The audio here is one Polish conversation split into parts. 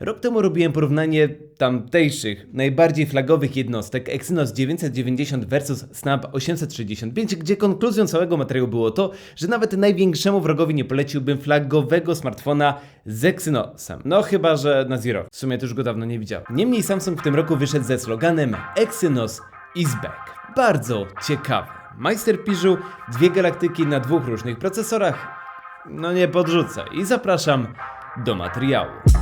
Rok temu robiłem porównanie tamtejszych, najbardziej flagowych jednostek Exynos 990 versus Snap 865, gdzie konkluzją całego materiału było to, że nawet największemu wrogowi nie poleciłbym flagowego smartfona z Exynosem. No chyba, że na Zero. W sumie już go dawno nie widziałem. Niemniej Samsung w tym roku wyszedł ze sloganem Exynos is back. Bardzo ciekawe. Majster Piżu, dwie galaktyki na dwóch różnych procesorach. No nie podrzucę i zapraszam do materiału.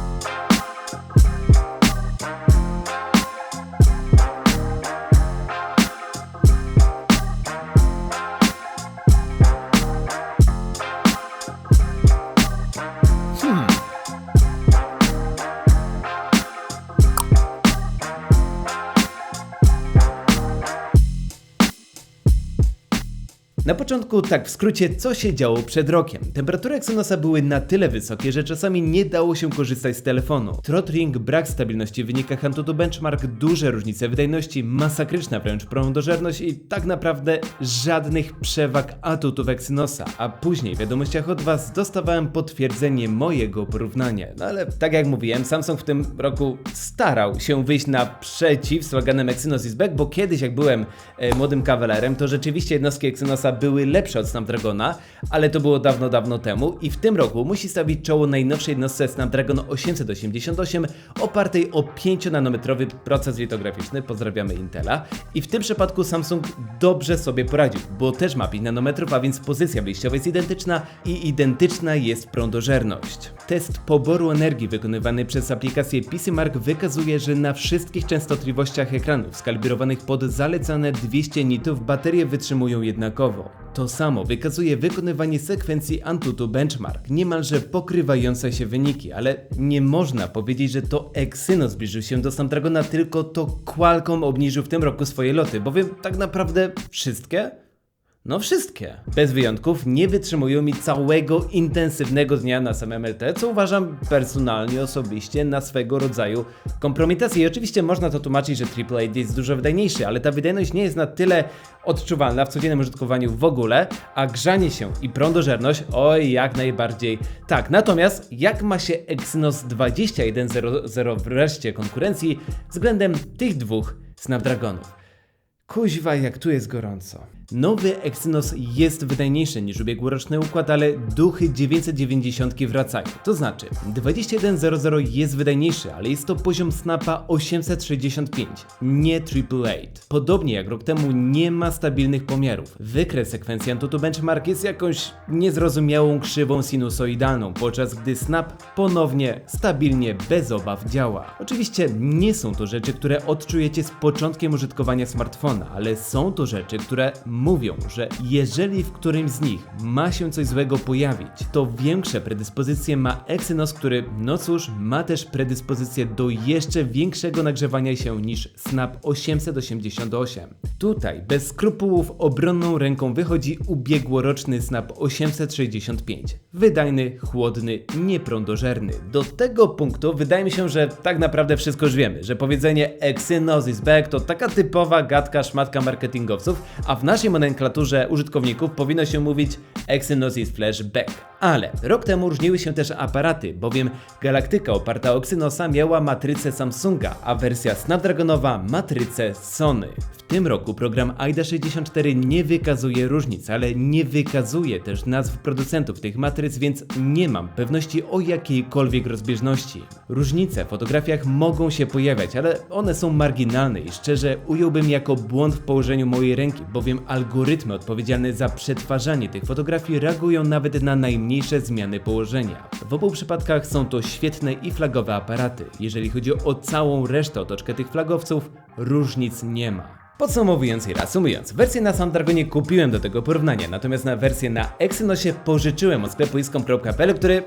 Na początku, tak w skrócie, co się działo przed rokiem. Temperatury Exynosa były na tyle wysokie, że czasami nie dało się korzystać z telefonu. Throttling, brak stabilności w wynikach Antutu Benchmark, duże różnice wydajności, masakryczna wręcz prądożerność i tak naprawdę żadnych przewag atutów Exynosa. A później w wiadomościach od Was dostawałem potwierdzenie mojego porównania. No ale tak jak mówiłem, Samsung w tym roku starał się wyjść naprzeciw sloganem Exynos is back, bo kiedyś jak byłem e, młodym kawalerem, to rzeczywiście jednostki Exynosa były lepsze od Snapdragona, ale to było dawno, dawno temu i w tym roku musi stawić czoło najnowszej jednostce Snapdragon 888 opartej o 5-nanometrowy proces litograficzny, pozdrawiamy Intela i w tym przypadku Samsung dobrze sobie poradził, bo też ma 5 nanometrów, a więc pozycja wyjściowa jest identyczna i identyczna jest prądożerność. Test poboru energii wykonywany przez aplikację PCMark wykazuje, że na wszystkich częstotliwościach ekranów skalibrowanych pod zalecane 200 nitów baterie wytrzymują jednakowo. To samo wykazuje wykonywanie sekwencji Antutu Benchmark, niemalże pokrywające się wyniki, ale nie można powiedzieć, że to Exynos zbliżył się do Snapdragona, tylko to Qualcomm obniżył w tym roku swoje loty, bowiem tak naprawdę wszystkie no wszystkie. Bez wyjątków nie wytrzymują mi całego intensywnego dnia na samym LT, co uważam personalnie, osobiście na swego rodzaju kompromitację. I oczywiście można to tłumaczyć, że AAA jest dużo wydajniejszy, ale ta wydajność nie jest na tyle odczuwalna w codziennym użytkowaniu w ogóle, a grzanie się i prądożerność, oj jak najbardziej tak. Natomiast jak ma się Exynos 2100 wreszcie konkurencji względem tych dwóch Snapdragonów? Kuźwa, jak tu jest gorąco. Nowy Exynos jest wydajniejszy niż ubiegłoroczny układ, ale duchy 990 wracają. To znaczy, 2100 jest wydajniejszy, ale jest to poziom snapa 865, nie 888. Podobnie jak rok temu nie ma stabilnych pomiarów. Wykres sekwencji Antutu Benchmark jest jakąś niezrozumiałą krzywą sinusoidalną, podczas gdy snap ponownie, stabilnie, bez obaw działa. Oczywiście nie są to rzeczy, które odczujecie z początkiem użytkowania smartfona, ale są to rzeczy, które mówią, że jeżeli w którymś z nich ma się coś złego pojawić, to większe predyspozycje ma Exynos, który, no cóż, ma też predyspozycję do jeszcze większego nagrzewania się niż Snap 888. Tutaj bez skrupułów obronną ręką wychodzi ubiegłoroczny Snap 865. Wydajny, chłodny, nieprądożerny. Do tego punktu wydaje mi się, że tak naprawdę wszystko już wiemy, że powiedzenie Exynos is back to taka typowa gadka szmatka marketingowców, a w naszej nomenklaturze użytkowników powinno się mówić Exynos is Flash Back. Ale rok temu różniły się też aparaty, bowiem Galaktyka oparta o Exynosa miała matrycę Samsunga, a wersja Snapdragonowa matrycę Sony. W tym roku program AIDA 64 nie wykazuje różnic, ale nie wykazuje też nazw producentów tych matryc, więc nie mam pewności o jakiejkolwiek rozbieżności. Różnice w fotografiach mogą się pojawiać, ale one są marginalne i szczerze ująłbym jako błąd w położeniu mojej ręki, bowiem algorytmy odpowiedzialne za przetwarzanie tych fotografii reagują nawet na najmniejsze zmiany położenia. W obu przypadkach są to świetne i flagowe aparaty. Jeżeli chodzi o całą resztę otoczkę tych flagowców, różnic nie ma. Podsumowując i reasumując, wersję na Snapdragonie kupiłem do tego porównania, natomiast na wersję na Exynosie pożyczyłem od sklepu iskom.pl, który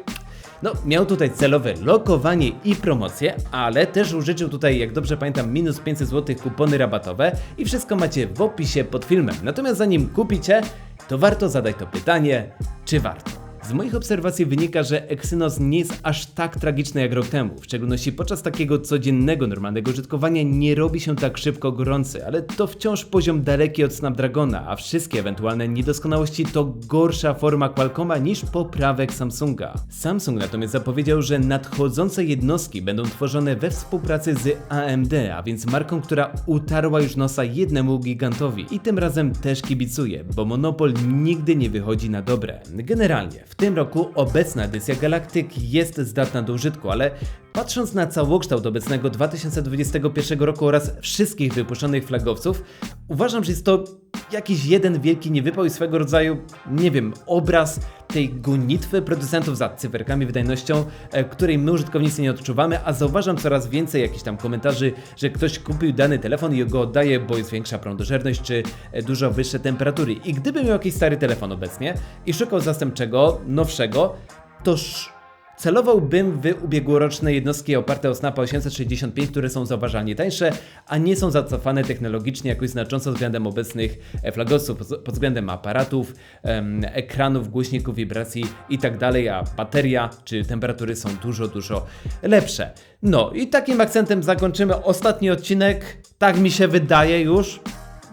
no, miał tutaj celowe lokowanie i promocje, ale też użyczył tutaj, jak dobrze pamiętam, minus 500 zł kupony rabatowe i wszystko macie w opisie pod filmem. Natomiast zanim kupicie, to warto zadać to pytanie, czy warto. Z moich obserwacji wynika, że Exynos nie jest aż tak tragiczny jak rok temu. W szczególności podczas takiego codziennego, normalnego użytkowania nie robi się tak szybko gorący, ale to wciąż poziom daleki od Snapdragona, a wszystkie ewentualne niedoskonałości to gorsza forma Qualcomma niż poprawek Samsunga. Samsung natomiast zapowiedział, że nadchodzące jednostki będą tworzone we współpracy z AMD, a więc marką, która utarła już nosa jednemu gigantowi i tym razem też kibicuje, bo monopol nigdy nie wychodzi na dobre. Generalnie, w tym roku obecna edycja Galactic jest zdatna do użytku, ale patrząc na całokształt obecnego 2021 roku oraz wszystkich wypuszczonych flagowców, uważam, że jest to jakiś jeden wielki niewypał i swego rodzaju, nie wiem, obraz tej gonitwy producentów za cyferkami, wydajnością, e, której my użytkownicy nie odczuwamy, a zauważam coraz więcej jakichś tam komentarzy, że ktoś kupił dany telefon i go oddaje, bo jest większa prądożerność czy e, dużo wyższe temperatury. I gdyby miał jakiś stary telefon obecnie i szukał zastępczego, nowszego, to sz- Celowałbym w ubiegłoroczne jednostki oparte o Snapa 865, które są zauważalnie tańsze, a nie są zacofane technologicznie jakoś znacząco względem obecnych e, flagowców, pod względem aparatów, ekranów, głośników, wibracji itd., a bateria czy temperatury są dużo, dużo lepsze. No i takim akcentem zakończymy ostatni odcinek, tak mi się wydaje już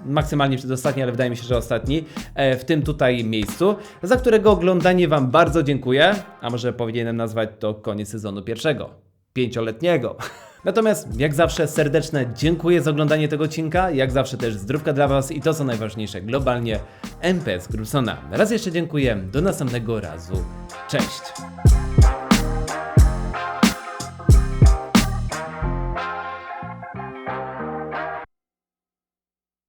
maksymalnie przedostatni, ale wydaje mi się, że ostatni, e, w tym tutaj miejscu, za którego oglądanie Wam bardzo dziękuję, a może powinienem nazwać to koniec sezonu pierwszego, pięcioletniego. Natomiast jak zawsze serdeczne dziękuję za oglądanie tego odcinka, jak zawsze też zdrówka dla Was i to co najważniejsze globalnie, MPS Grubsona. Raz jeszcze dziękuję, do następnego razu, cześć!